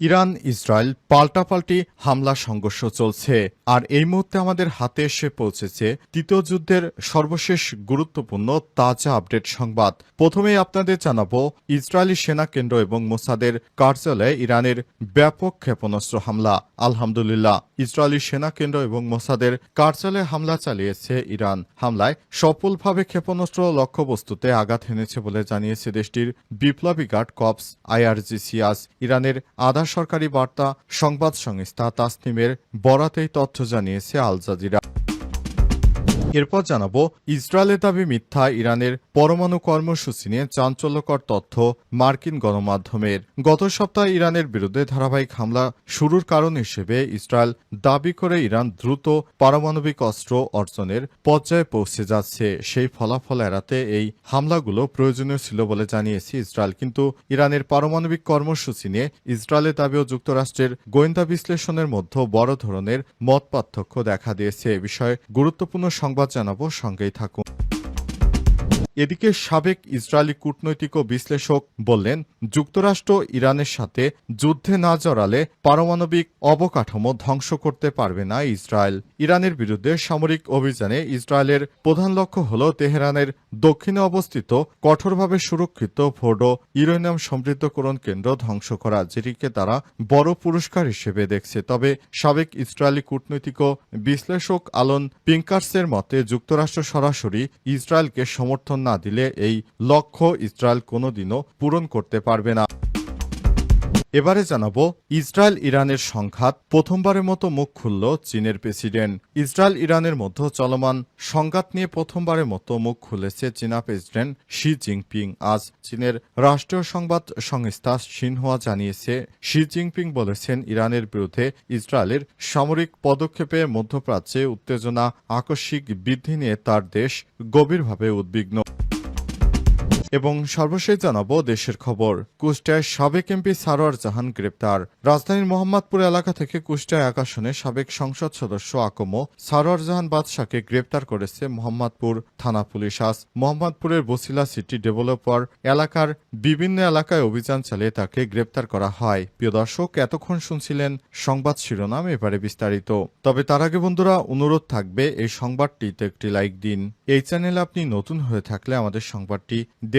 Iran, Israel পাল্টাপাল্টি হামলা সংঘর্ষ চলছে। আর এই মুহূর্তে আমাদের হাতে এসে পৌঁছেছে তৃতীয় যুদ্ধের সর্বশেষ গুরুত্বপূর্ণ তাজা আপডেট সংবাদ। প্রথমেই আপনাদের জানাব, ইসরায়েলি সেনা কেন্দ্র এবং মোসাদের কার্যালয়ে ইরানের ব্যাপক ক্ষেপণাস্ত্র হামলা। আলহামদুলিল্লাহ, ইসরায়েলি সেনা কেন্দ্র এবং মোসাদের কার্যালয়ে হামলা চালিয়েছে ইরান। হামলায় সফলভাবে ক্ষেপণাস্ত্র লক্ষ্যবস্তুতে আঘাত হেনেছে বলে জানিয়েছে দেশটির বিপ্লবী গার্ড কপস আইআরজিসিয়াস ইরানের আধা সরকারি বার্তা সংবাদ সংস্থা তাসনিমের বরাতেই তথ্য জানিয়েছে আল জাজিরা। এরপর জানাব, ইসরায়েলের দাবি মিথ্যা, ইরানের পরমাণু কর্মসূচি নিয়ে চাঞ্চল্যকর তথ্য মার্কিন গণমাধ্যমের। গত সপ্তাহে ইরানের বিরুদ্ধে ধারাবাহিক হামলা শুরুর কারণ হিসেবে ইসরায়েল দাবি করে ইরান দ্রুত পারমাণবিক অস্ত্র অর্জনের পর্যায়ে পৌঁছে যাচ্ছে। সেই ফলাফল এড়াতে এই হামলাগুলো প্রয়োজনীয় ছিল বলে জানিয়েছে ইসরায়েল। কিন্তু ইরানের পারমাণবিক কর্মসূচি নিয়ে ইসরায়েলের দাবি ও যুক্তরাষ্ট্রের গোয়েন্দা বিশ্লেষণের মধ্যে বড় ধরনের মত পার্থক্য দেখা দিয়েছে। এ বিষয়ে গুরুত্বপূর্ণ সংবাদ জানাব সঙ্গেই থাকুন। এদিকে সাবেক ইসরায়েলি কূটনৈতিক বিশ্লেষক বললেন, যুক্তরাষ্ট্র ইরানের সাথে যুদ্ধে না জড়ালে পারমাণবিক অবকাঠামো ধ্বংস করতে পারবে না ইসরায়েল। ইরানের বিরুদ্ধে সামরিক অভিযানে ইসরায়েলের প্রধান লক্ষ্য হল তেহরানের দক্ষিণে অবস্থিত কঠোরভাবে সুরক্ষিত ফোর্ডো ইউরেনিয়াম সমৃদ্ধকরণ কেন্দ্র ধ্বংস করা, যেটিকে তারা বড় পুরস্কার হিসেবে দেখছে। তবে সাবেক ইসরায়েলি কূটনৈতিক বিশ্লেষক আলন পিঙ্কার্সের মতে, যুক্তরাষ্ট্র সরাসরি ইসরায়েলকে সমর্থন না দিলে এই লক্ষ্য ইসরায়েল কোনোদিনও পূরণ করতে পারবে না। এবারে জানাব, ইসরায়েল ইরানের সংঘাত প্রথমবারের মতো মুখ খুলল চীনের প্রেসিডেন্ট। ইসরায়েল ইরানের মধ্যে চলমান সংঘাত নিয়ে প্রথমবারের মতো মুখ খুলেছে চীনা প্রেসিডেন্ট শি জিনপিং। আজ চীনের রাষ্ট্রীয় সংবাদ সংস্থা সিনহুয়া জানিয়েছে, শি জিনপিং বলেছেন ইরানের বিরুদ্ধে ইসরায়েলের সামরিক পদক্ষেপে মধ্যপ্রাচ্যে উত্তেজনা, আকস্মিক বৃদ্ধি নিয়ে তার দেশ গভীরভাবে উদ্বিগ্ন। এবং সর্বশেষ জানাব দেশের খবর। কুষ্টিয়ায় সাবেক এমপি সারোয়ার জাহান গ্রেপ্তার। রাজধানীর মোহাম্মদপুর এলাকা থেকে কুষ্টিয়া আসনে সাবেক সংসদ সদস্য আকমো সারোয়ার জাহান বাদশাকে গ্রেপ্তার করেছে মোহাম্মদপুর থানা পুলিশ। আজ মোহাম্মদপুরের বসিলা সিটি ডেভেলপার এলাকার বিভিন্ন এলাকায় অভিযান চালিয়ে তাকে গ্রেপ্তার করা হয়। প্রিয় দর্শক, এতক্ষণ শুনছিলেন সংবাদ শিরোনাম, এবারে বিস্তারিত। তবে তার আগে বন্ধুরা, অনুরোধ থাকবে এই সংবাদটিতে একটি লাইক দিন। এই চ্যানেলে আপনি নতুন হয়ে থাকলে আমাদের সংবাদটি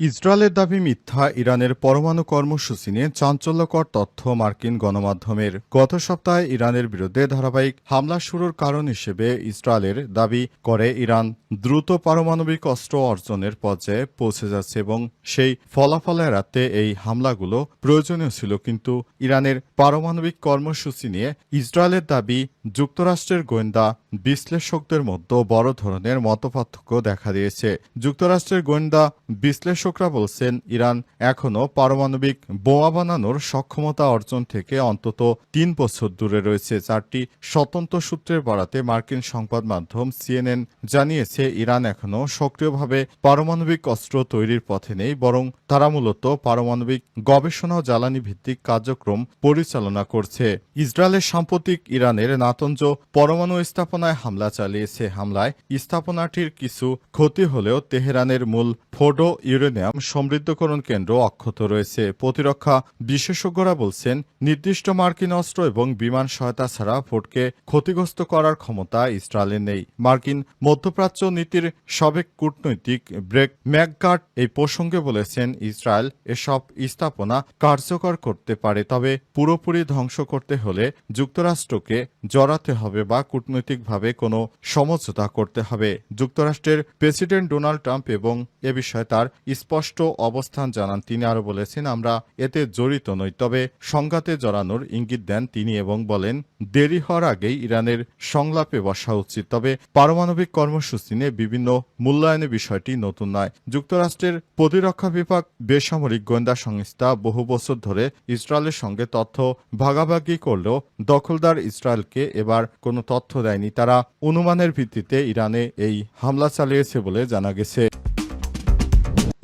ইসরায়েলের দাবি মিথ্যা, ইরানের পরমাণু কর্মসূচি নিয়ে চাঞ্চল্যকর তথ্য মার্কিন গণমাধ্যমের। গত সপ্তাহে ইরানের বিরুদ্ধে ধারাবাহিক হামলা শুরুর কারণ হিসেবে ইসরায়েলের দাবি করে ইরান দ্রুত পারমাণবিক অস্ত্র অর্জনের পর্যায়ে পৌঁছে যাচ্ছে এবং সেই ফলাফল এড়াতে এই হামলাগুলো প্রয়োজনীয় ছিল। কিন্তু ইরানের পারমাণবিক কর্মসূচি নিয়ে ইসরায়েলের দাবি যুক্তরাষ্ট্রের গোয়েন্দা বিশ্লেষকদের মধ্যে বড় ধরনের মতপার্থক্য দেখা দিয়েছে। যুক্তরাষ্ট্রের গোয়েন্দা বিশ্লেষকরা বলছেন, ইরান এখনও পারমাণবিক বোমা বানানোর সক্ষমতা অর্জন থেকে অন্তত তিন বছর দূরে রয়েছে। চারটি স্বতন্ত্র সূত্রের বরাতে মার্কিন সংবাদ মাধ্যম সিএনএন জানিয়েছে, ইরান এখনও সক্রিয়ভাবে পারমাণবিক অস্ত্র তৈরির পথে নেই, বরং তারা মূলত পারমাণবিক গবেষণা ও জ্বালানি ভিত্তিক কার্যক্রম পরিচালনা করছে। ইসরায়েলের সাম্প্রতিক ইরানের নাতঞ্জ পরমাণু স্থাপনায় হামলা চালিয়েছে হামলায় স্থাপনাটির কিছু ক্ষতি হলেও তেহরানের মূল ফোডো ইউরেনিয়াম সমৃদ্ধকরণ কেন্দ্র অক্ষত রয়েছে। প্রতিরক্ষা বিশেষজ্ঞরা বলছেন, নির্দিষ্ট মার্কিন অস্ত্র এবং বিমান সহায়তা ছাড়া ফোর্টকে ক্ষতিগ্রস্ত করার ক্ষমতা ইসরায়েলের নেই। মার্কিন মধ্যপ্রাচ্য নীতির সাবেক কূটনৈতিক ব্রেক ম্যাকগার্ড এই প্রসঙ্গে বলেছেন, ইসরায়েল এসব স্থাপনা কার্যকর করতে পারে, তবে পুরোপুরি ধ্বংস করতে হলে যুক্তরাষ্ট্রকে জড়াতে হবে বা কূটনৈতিকভাবে কোনো সমঝোতা করতে হবে। যুক্তরাষ্ট্রের প্রেসিডেন্ট ডোনাল্ড ট্রাম্প এবং এ বিষয়ে তার স্পষ্ট অবস্থান জানান তিনি আরও বলেছেন, আমরা এতে জড়িত নই। তবে সংঘাতে জড়ানোর ইঙ্গিত দেন তিনি এবং বলেন, দেরি হওয়ার আগেই ইরানের সংলাপে বসা উচিত। তবে পারমাণবিক কর্মসূচি নিয়ে বিভিন্ন মূল্যায়নের বিষয়টি নতুন নয়। যুক্তরাষ্ট্রের প্রতিরক্ষা বিভাগ বেসামরিক গোয়েন্দা সংস্থা বহু বছর ধরে ইসরায়েলের সঙ্গে তথ্য ভাগাভাগি করলেও দখলদার ইসরায়েলকে এবার কোনো তথ্য দেয়নি। তারা অনুমানের ভিত্তিতে ইরানে এই হামলা চালিয়েছে বলে জানা গেছে।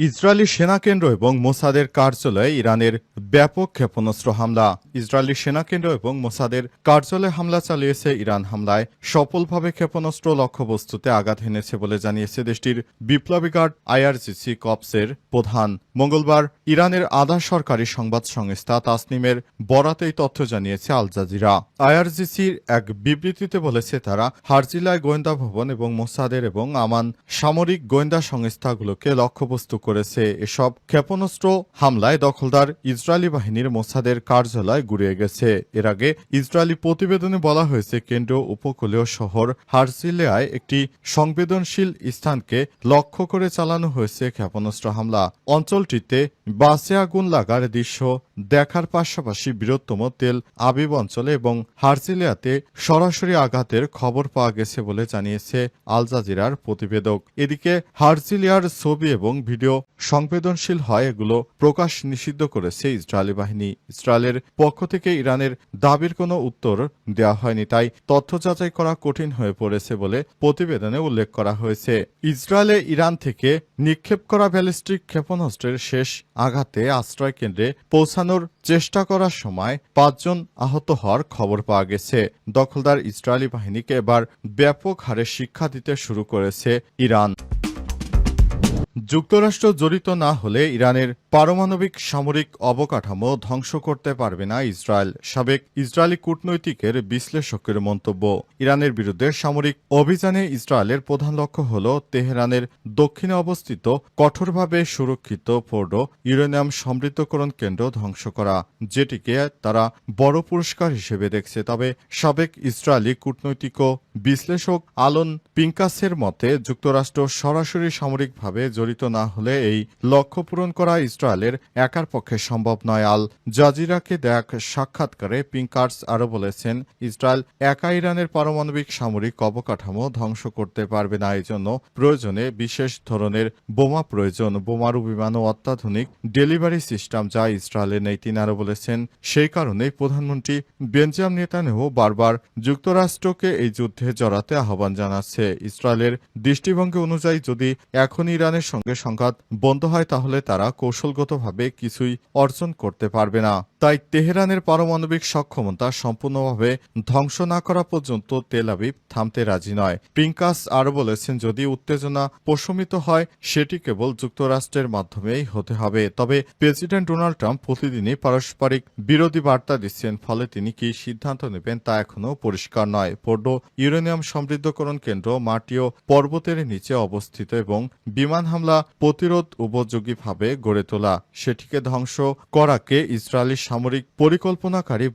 ইসরায়েলি সেনা কেন্দ্র এবং মোসাদের কার্যালয়ে ইরানের ব্যাপক ক্ষেপণাস্ত্র হামলা। ইসরায়েলি সেনা কেন্দ্র এবং মোসাদের কার্যালয়ে হামলা চালিয়েছে ইরান। হামলায় সফলভাবে ক্ষেপণাস্ত্র লক্ষ্যবস্তুতে আঘাত হেনেছে বলে জানিয়েছে দেশটির বিপ্লবী গার্ড আইআরজিসি কপসের প্রধান। মঙ্গলবার ইরানের আধা সরকারি সংবাদ সংস্থা তাসনিমের বরাতে এই তথ্য জানিয়েছে আল জাজিরা। আইআরজিসির এক বিবৃতিতে বলেছে তারা হারজিলায় গোয়েন্দা ভবন এবং মোসাদের এবং আমান সামরিক গোয়েন্দা সংস্থাগুলোকে লক্ষ্যবস্তু করেছে এসব ক্ষেপণাস্ত্র হামলায় দখলদার ইসরায়েলি বাহিনীর মোসাদের কার্যালয় গুড়িয়ে গেছে। এর আগে ইসরায়েলি প্রতিবেদনে বলা হয়েছে কেন্দ্র উপকূলীয় শহর হারসিলেয়ায় একটি সংবেদনশীল স্থানকে লক্ষ্য করে চালানো হয়েছে ক্ষেপণাস্ত্র হামলা। অঞ্চলটিতে বাসে আগুন লাগার দৃশ্য দেখার পাশাপাশি বৃহত্তম তেল আবিব অঞ্চলে এবং হারজিলিয়াতে সরাসরি আঘাতের খবর পাওয়া গেছে বলে জানিয়েছে আল জাজিরার প্রতিবেদক। এদিকে হারজিলিয়ার ছবি এবং ভিডিও সংবেদনশীল হয় এগুলো প্রকাশ নিষিদ্ধ করেছে ইসরায়েলি বাহিনী। ইসরায়েলের পক্ষ থেকে ইরানের দাবির কোনো উত্তর দেওয়া হয়নি, তাই তথ্য যাচাই করা কঠিন হয়ে পড়েছে বলে প্রতিবেদনে উল্লেখ করা হয়েছে। ইসরায়েলে ইরান থেকে নিক্ষেপ করা ব্যালিস্টিক ক্ষেপণাস্ত্রের শেষ আঘাতে আশ্রয় কেন্দ্রে পৌঁছানোর চেষ্টা করার সময় পাঁচজন আহত হওয়ার খবর পাওয়া গেছে। দখলদার ইসরায়েলি বাহিনীকে এবার ব্যাপক হারে শিক্ষা দিতে শুরু করেছে ইরান। যুক্তরাষ্ট্র জড়িত না হলে ইরানের পারমাণবিক সামরিক অবকাঠামো ধ্বংস করতে পারবে না ইসরায়েল, সাবেক ইসরায়েলি কূটনৈতিকের বিশ্লেষকের মন্তব্য। ইরানের বিরুদ্ধে সামরিক অভিযানে ইসরায়েলের প্রধান লক্ষ্য হল তেহরানের দক্ষিণে অবস্থিত কঠোরভাবে সুরক্ষিত ফোর্ডো ইউরেনিয়াম সমৃদ্ধকরণ কেন্দ্র ধ্বংস করা, যেটিকে তারা বড় পুরস্কার হিসেবে দেখছে। তবে সাবেক ইসরায়েলি কূটনৈতিক বিশ্লেষক আলন পিঙ্কাসের মতে, যুক্তরাষ্ট্র সরাসরি সামরিকভাবে জড়িত না হলে এই লক্ষ্য পূরণ করা ইসরায়েলের একার পক্ষে সম্ভব নয়। আল জাজিরাকে দেখ সাক্ষাৎকারে পিঙ্কার্স আরও বলেছেন, ইসরায়েল একা ইরানের পারমাণবিক সামরিক অবকাঠামো ধ্বংস করতে পারবে না। এই জন্য প্রয়োজনে বিশেষ ধরনের বোমা প্রয়োজন। বোমারু বিমান ও অত্যাধুনিক ডেলিভারি সিস্টেম যা ইসরায়েলে নেই তিনি আরও বলেছেন, সেই কারণেই প্রধানমন্ত্রী বেঞ্জাম নেতানেহু বারবার যুক্তরাষ্ট্রকে এই যুদ্ধে জড়াতে আহ্বান জানাচ্ছে। ইসরায়েলের দৃষ্টিভঙ্গি অনুযায়ী যদি এখন ইরানের সঙ্গে সংঘাত বন্ধ হয়, তাহলে তারা কৌশলগতভাবে কিছুই অর্জন করতে পারবে না। তাই তেহরানের পারমাণবিক সক্ষমতা সম্পূর্ণভাবে ধ্বংস না করা পর্যন্ত তেল আবিব থামতে রাজি নয়। প্রিঙ্কাস আরও বলেছেন, যদি উত্তেজনা প্রশমিত হয়, সেটি কেবল যুক্তরাষ্ট্রের মাধ্যমেই হতে হবে। তবে প্রেসিডেন্ট ডোনাল্ড ট্রাম্প প্রতিদিনই পারস্পরিক বিরোধী বার্তা দিচ্ছেন, ফলে তিনি কি সিদ্ধান্ত নেবেন তা এখনও পরিষ্কার নয়। পোর্ডো ইউরেনিয়াম সমৃদ্ধকরণ কেন্দ্র মাটি ও পর্বতের নিচে অবস্থিত এবং বিমান হামলা প্রতিরোধ উপযোগীভাবে গড়ে তোলা। সেটিকে ধ্বংস করাকে ইসরায়েলি সামরিক পরিকল্পনাকারী